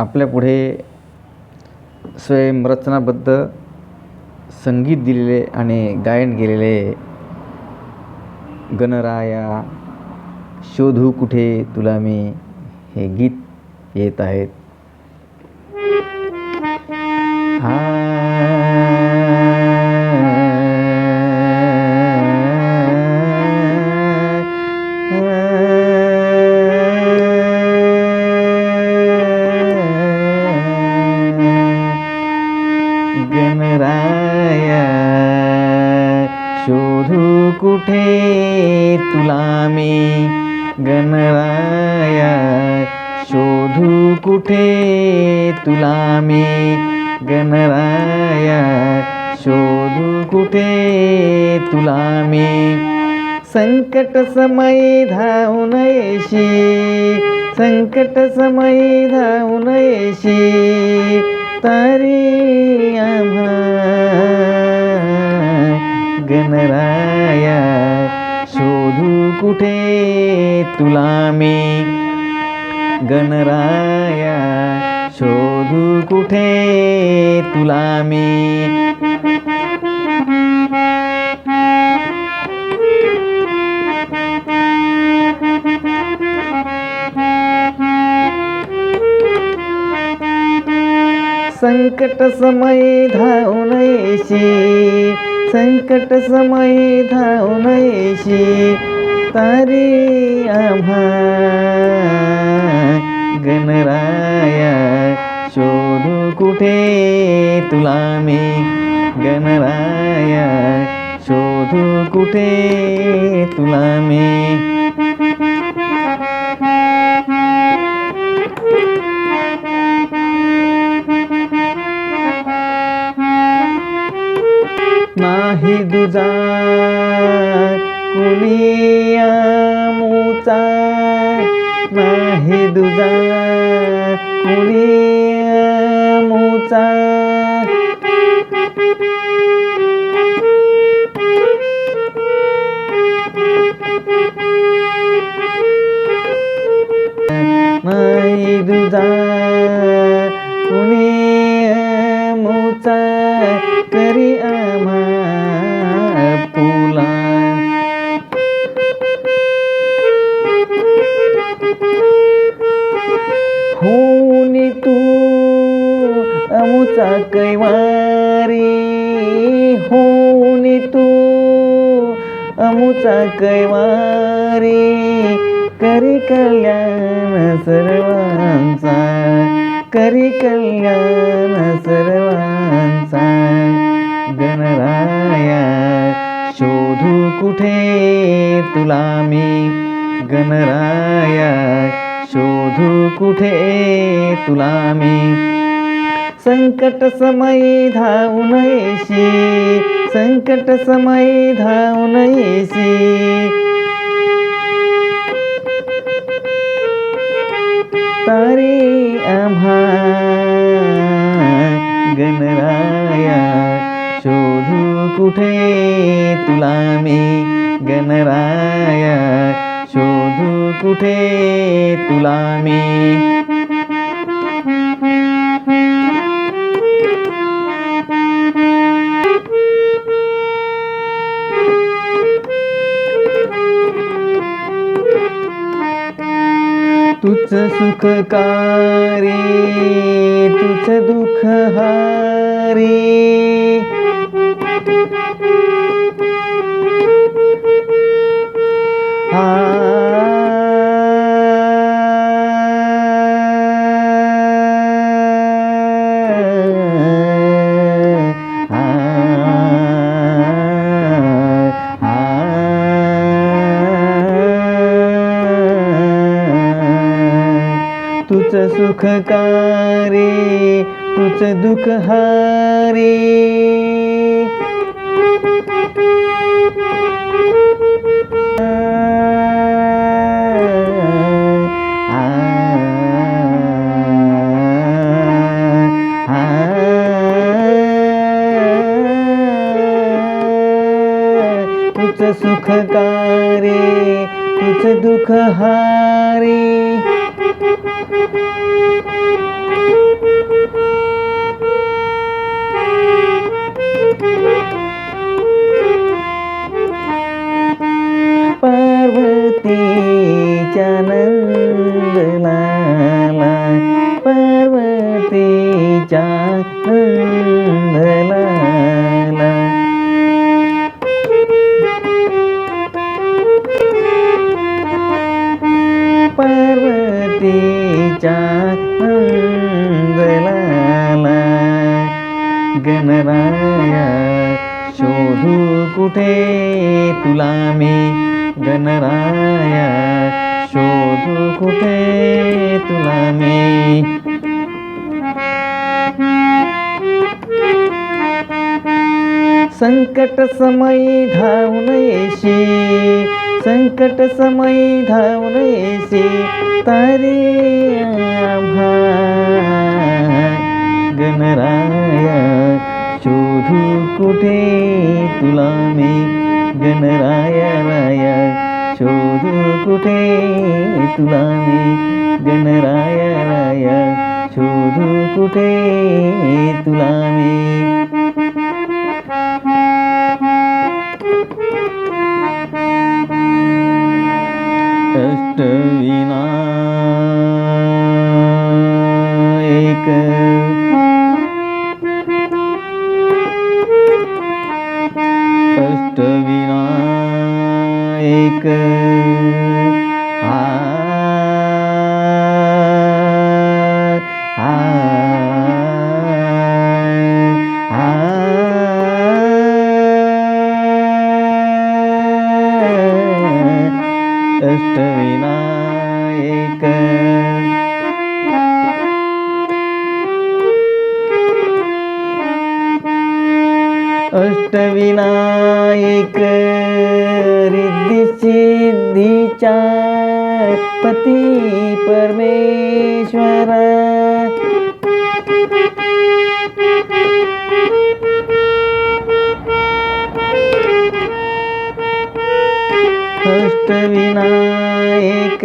आपल्यापुढे स्वयंरचनाबद्ध संगीत दिलेले आणि गायन केलेले गणराया शोधू कुठे तुला मी हे गीत येत आहेत. शोधू कुठे तुला मी? गणराया शोधू कुठे तुला मी? गणराया शोधू कुठे तुला मी? संकट समय धावून येशी संकट समय धावून येशी तारी आम्हा गणराया शोधू कुठे तुला मी? गणराया शोधू कुठे तुला मी? संकट समय धावून येशी संकट समय धावून येशी तारी आम्हा गणराया शोधू कुठे तुला मी? गणराया शोधू कुठे तुला मी? कुणी आमुचा नाही दुजा कुणी आमुचा नाही दुजा चा कैवारी होनी तू. अमुचा कैवारी करी कल्याण सर्वांचा. करी कल्याण सर्वांचा. गणराया शोधू कुठे तुला मी? गणराया शोधू कुठे तुला मी? संकट समय धावून येशी संकट समय धावून येशी. तारी आम्हा गणराया शोधू कुठे तुला मी? गणराया शोधू कुठे तुला मी? तुझ सुखकारी तुझ दुख हारी. सुखकारे तुच दुख हारे. तुझ सुखकारी तुझ दुख हारी. Parvati Janandala Parvati Janandala Ganaraya शोधू कुठे तुला मी? गणराया शोधू कुठे तुला मी? संकट समयी धावून येशी संकट समयी धावून येशी तारे आम्हा. गणरा शोधू कुठे तुला मी? गणराया राया शोधू कुठे तुला मी? गणराया राया शोधू कुठे तुला मी? विनायक रिद्धी सिद्धीच्या पती परमेश्वर. अष्टविनायक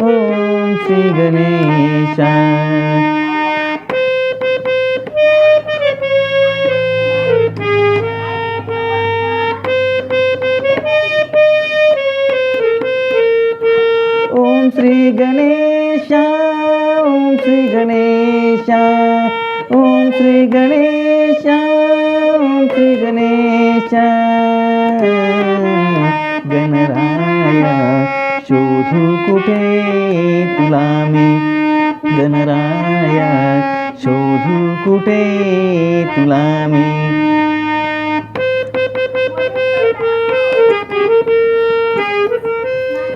ओम श्री गणेशा। ओम श्री गणेशा ओम श्री गणेशा। ओम श्री गणेशा ओम श्री गणेशा। शोधू कुठे तुला मी? गणराया शोधू कुठे तुला मी?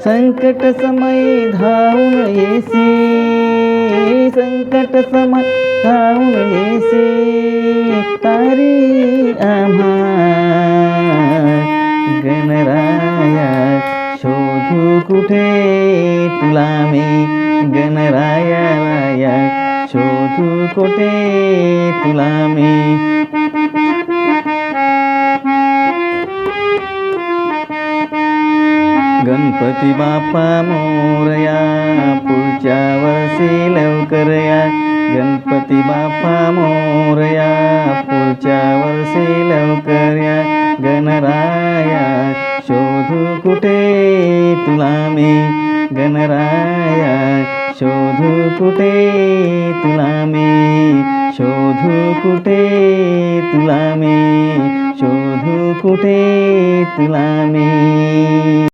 संकट समय धावून येसे संकट समय धावून येसे तारी आम्हा शोधू कुठे तुला मी गणराया राया शोधू कुठे तुला मी? गणपती बाप्पा मोरया पुढच्या वर्षी लवकर या गणपती बाप्पा मोरया पुढच्या वर्षी लवकर या गणराया शोधू कुठे কুটে তুলামে শুধু কুটে তুলা